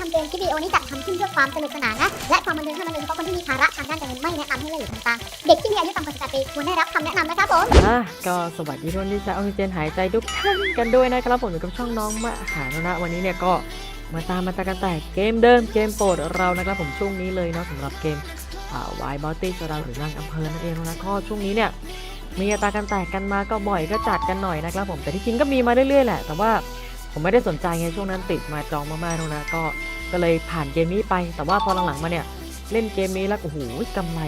ทำเกมคลิปวิดีโอนี้จัดทำขึ้นเพื่อความสนุกสนานนะ และความบันเทิงเท่านั้นโดยเฉพาะคนที่มีภาระทางด้านการเงินไม่แนะนำให้เล่นหรือทำตามเด็กที่มีอายุต่ำกว่า18ปีควรได้รับคำแนะนำนะครับผมอะก็สวัสดีทุกคนที่ใช้ออกซิเจนหายใจทุกท่านกันด้วยนะครับผมอยู่กับช่องน้องมหานะวันนี้เนี่ยก็มาตามมาตากันแต่เกมเดิมเกมโปรดเรานะครับผมช่วงนี้เลยเนาะสำหรับเกมวายบอตตี้เราหรือรังอำเภอนั่นเองนะก็ช่วงนี้เนี่ยมีอัตราการแตกกันมาก็บ่อยก็จัดกันหน่อยนะครับผมแต่ที่จริงก็มีมาเรื่อยๆแหละแต่ว่า ผมไม่ได้สนใจไงช่วงนั้นติดมาจองมากๆนะก็ก็เลยผ่านเกมนี้ไป แต่ว่าพอหลังๆมาเนี่ยเล่นเกมนี้แล้วโอ้โหกำไร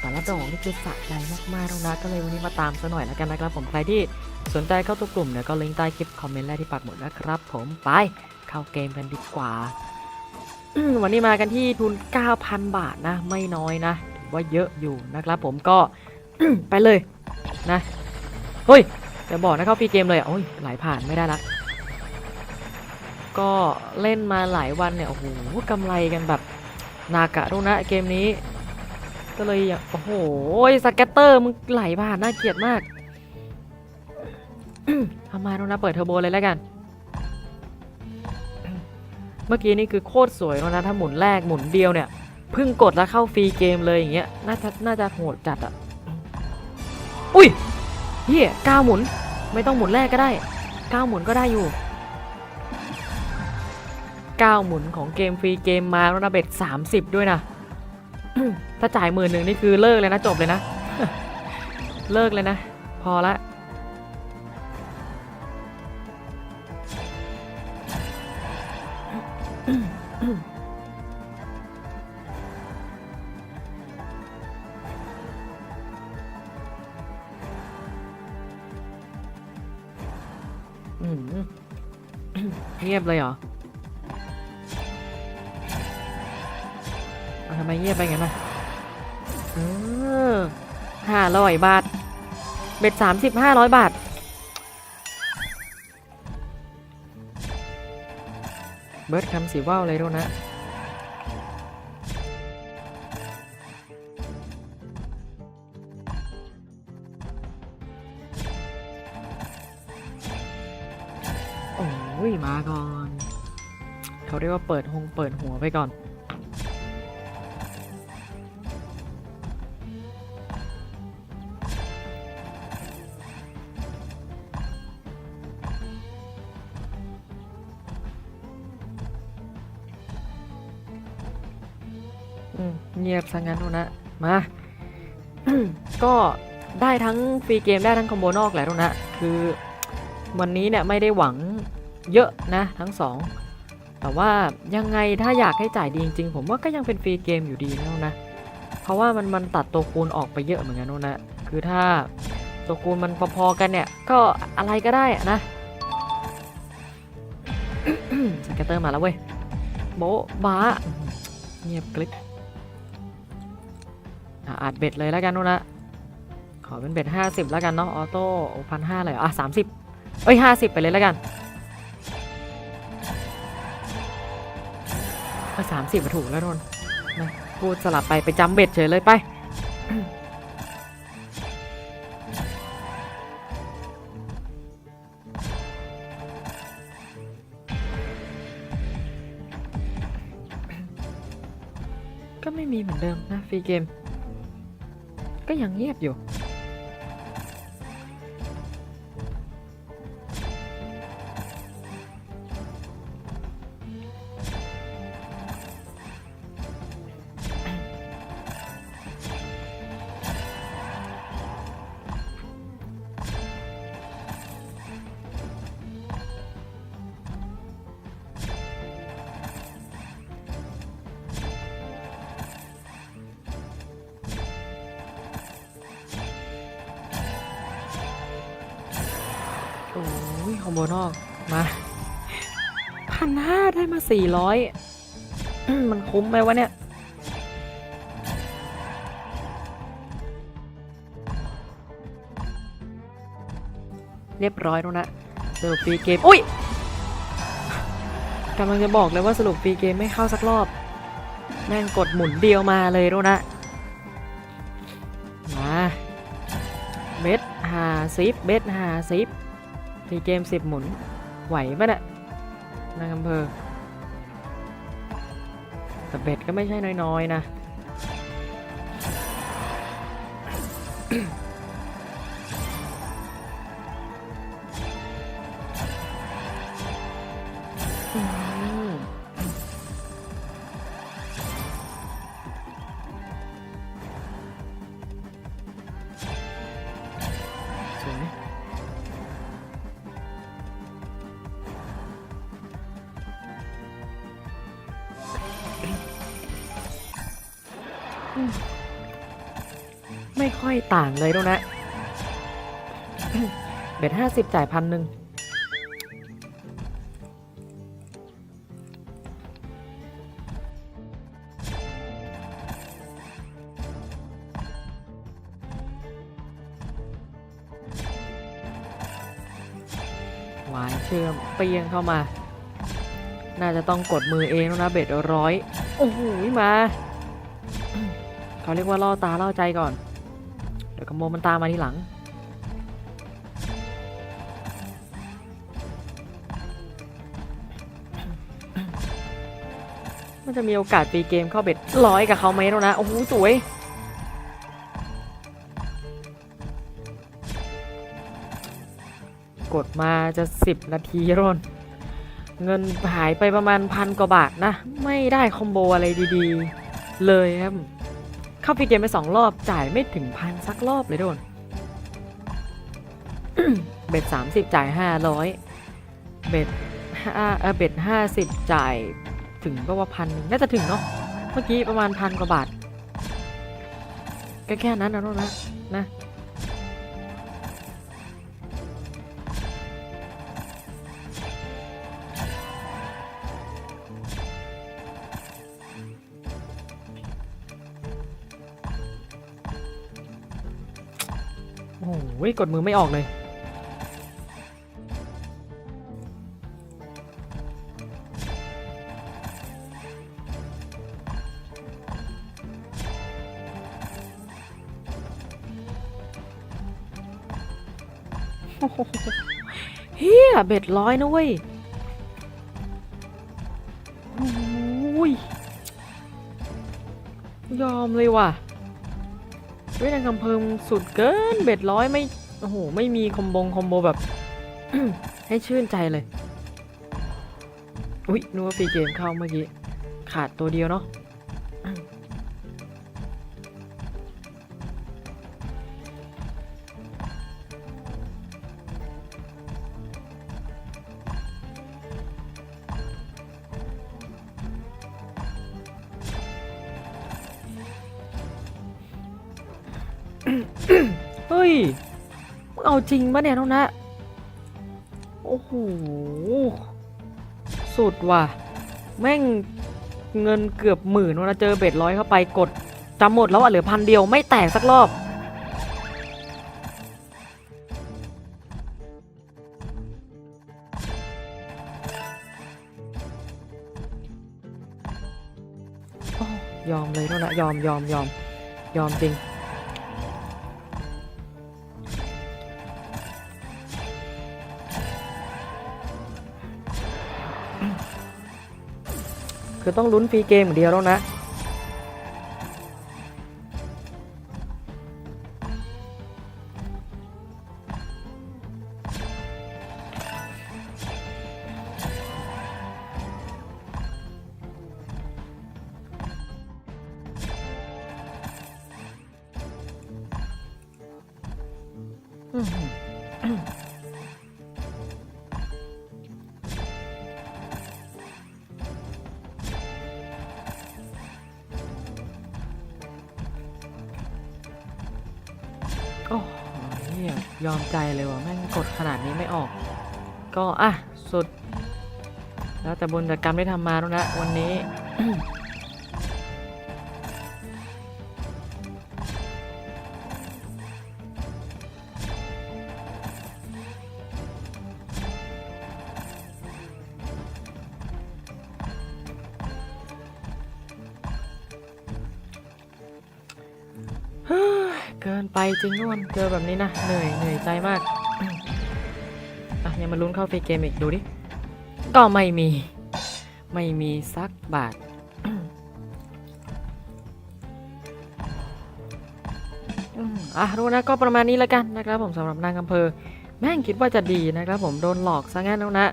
แต่ละดอกนี่คือสะใจมากๆแล้วนะก็เลยวันนี้มาตามซะหน่อยแล้วกันนะครับผมใครที่สนใจเข้าตัวกลุ่มเนี่ยก็ลิงก์ใต้คลิปคอมเมนต์แรกที่ปักหมดนะครับผมไปเข้าเกมกันดีกว่าวันนี้มากันที่ทุน 9,000 บาทนะ ไม่น้อยนะถือว่าเยอะอยู่นะครับผมก็ไปเลยนะเฮ้ยจะบอกนะเข้าฟรีเกมเลยอะโอ้ยไหลผ่านไม่ได้ละ ก็เล่นมาหลายวันเนี่ย โอ้โหกำไรกันแบบนากะดูนะเกมนี้ ก็เลยอยากโอ้โหสเก็ตเตอร์มึงไหลผ่านน่าเกลียดมากทำมาแล้นะเปิดเทอร์โบเลยแล้วกัน เมื่อกี้นี่คือโคตรสวยแล้วนะ ถ้าหมุนแรกหมุนเดียวเนี่ยเพิ่งกดแล้วเข้าฟรีเกมเลยอย่างเงี้ย น่าจะน่าจะโหดจัดอะอุ้ยเฮียก้าวหมุน ไม่ต้องหมุนแรกก็ได้ก้าวหมุนก็ได้อยู่ ก้าหมุนของเกมฟรีเกมมาแล้วนะเบ็ด30 ด้วยนะ ถ้าจ่ายหมื่นหนึ่งนี่คือเลิกเลยนะจบเลยนะ เลิกเลยนะ พอละเงียบเลยเหรอ ไมเงียบไปงั้นน่ะเออห้าร้อยบาท เบ็ดสามสิบห้าร้อยบาท เบิร์ดคำสีว่าวเลยดูนะโอ้ยมาก่อน เขาเรียกว่าเปิดหงเปิดหัวไปก่อน เงียบซะงั้นดูนะ มา ก็ได้ทั้งฟรีเกมได้ทั้งคอมโบนอกแหละทุกนะ คือวันนี้เนี่ยไม่ได้หวังเยอะนะทั้งสองแต่ว่ายังไงถ้าอยากให้จ่ายดีจริงๆ ผมว่าก็ยังเป็นฟรีเกมอยู่ดีนะนะ เพราะว่ามันมันตัดตัวคูณออกไปเยอะเหมือนกันนู้นนะคือถ้าตัวคูณมันพอๆกันเนี่ย ก็อะไรก็ได้อะนะสเกตเตอร์มาแล้วเว้ยโบ๊ะบ้าเงียบกริบ อะอัดเบ็ดเลยแล้วกันนู้นนะขอเป็นเบ็ดห้าสิบแล้วกันเนาะออโต้พันห้าเลยอะสามสิบเอ้ยห้าสิบไปเลยแล้วกันเออสามสิบมาถูกแล้วนนนพูดสลับไปไปจำเบ็ดเฉยเลยไปก็ไม่มีเหมือนเดิมนะฟรีเกม ก็ยัง โอ้ยคอมโบนอกมาพันห้าได้มาสี่ร้อยมันคุ้มไหมวะเนี่ยเรียบร้อยแล้วนะสรุปฟรีเกมอุ้ยกำลังจะบอกเลยว่าสรุปฟรีเกมไม่เข้าสักรอบ แม่งกดหมุนเดียวมาเลยรู้วนะมาเบสหาซิปเบสหาซิฟ รีเกมสิบหมุน ไหวปะเนี่ยนางอำเภอแต่เบ็ดก็ไม่ใช่น้อยๆนะอืมสวย ไม่ค่อยต่างเลยแล้วนะเบ็ดห้าสิบจ่ายพันหนึ่งหวานเชื่อมเปียงเข้ามา น่าจะต้องกดมือเองแล้วนะเบ็ดร้อย โอ้โห มา เขาเรียกว่าล่อตาล่อใจก่อน เดี๋ยวกระโมมันตามมาทีหลัง มันจะมีโอกาสปีเกมเข้าเบ็ดร้อยกับเขาไหมแล้วนะ โอ้โห สวยกดมาจะ 10 นาทีร่น เงินหายไปประมาณพันกว่าบาทนะ ไม่ได้คอมโบอะไรดีๆ เลยครับ เข้าฟรีเกมไปสองรอบจ่ายไม่ถึงพันสักรอบเลยโดนเบ็ดสามสิบจ่ายห้าร้อยเบ็ดห้าเออเบ็ดห้าสิบจ่ายถึงก็ว่าพันน่าจะถึงเนาะเมื่อกี้ประมาณพันกว่าบาทก็แค่นั้นนะโน่นนะนะ โอ้โหกดมือไม่ออกเลย เฮียเบ็ดร้อยนะเว้ยโอ้ยยอมเลยว่ะ เว้ยนางคำเพิงสุดเกินเบ็ดร้อยไม่ โอ้โห ไม่มีคอมบงคอมโบแบบ ให้ชื่นใจเลย อุ๊ยนึกว่าฟรีเกมเข้าเมื่อกี้ ขาดตัวเดียวเนาะ เฮ้ยมึงเอาจริงปะเนี่ยน้องนะ โอ้โห สุดว่ะ แม่งเงินเกือบหมื่นวันะเจอเบ็ดร้อยเข้าไปกดจำหมดแล้วอะเหลือพันเดียวไม่แตกสักรอบยอมเลยน้องนะยอมยอมยอมยอมจริง คือต้องลุ้นฟรีเกมเดียวแล้วนะอื้อ โอ้โหเฮียยอมใจเลยว่ะแม่งกดขนาดนี้ไม่ออก ก็อะสุด แล้วแต่บุญแต่กรรมได้ทำมาแล้วนะวันนี้ นไปจริงนู่นเจอแบบนี้นะเหนื่อยเหนื่อยใจมากอะยังมาลุ้นเข้าฟรีเกมอีกดูดิก็ไม่มี ไม่มีสักบาทอะรู้นะก็ประมาณนี้แล้วกันนะครับผมสำหรับนางอำเภอ แม่งคิดว่าจะดีนะครับผมโดนหลอกซะงั้นแล้วนะ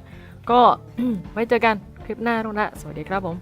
ก็ไว้เจอกันคลิปหน้าแล้วนะ สวัสดีครับผม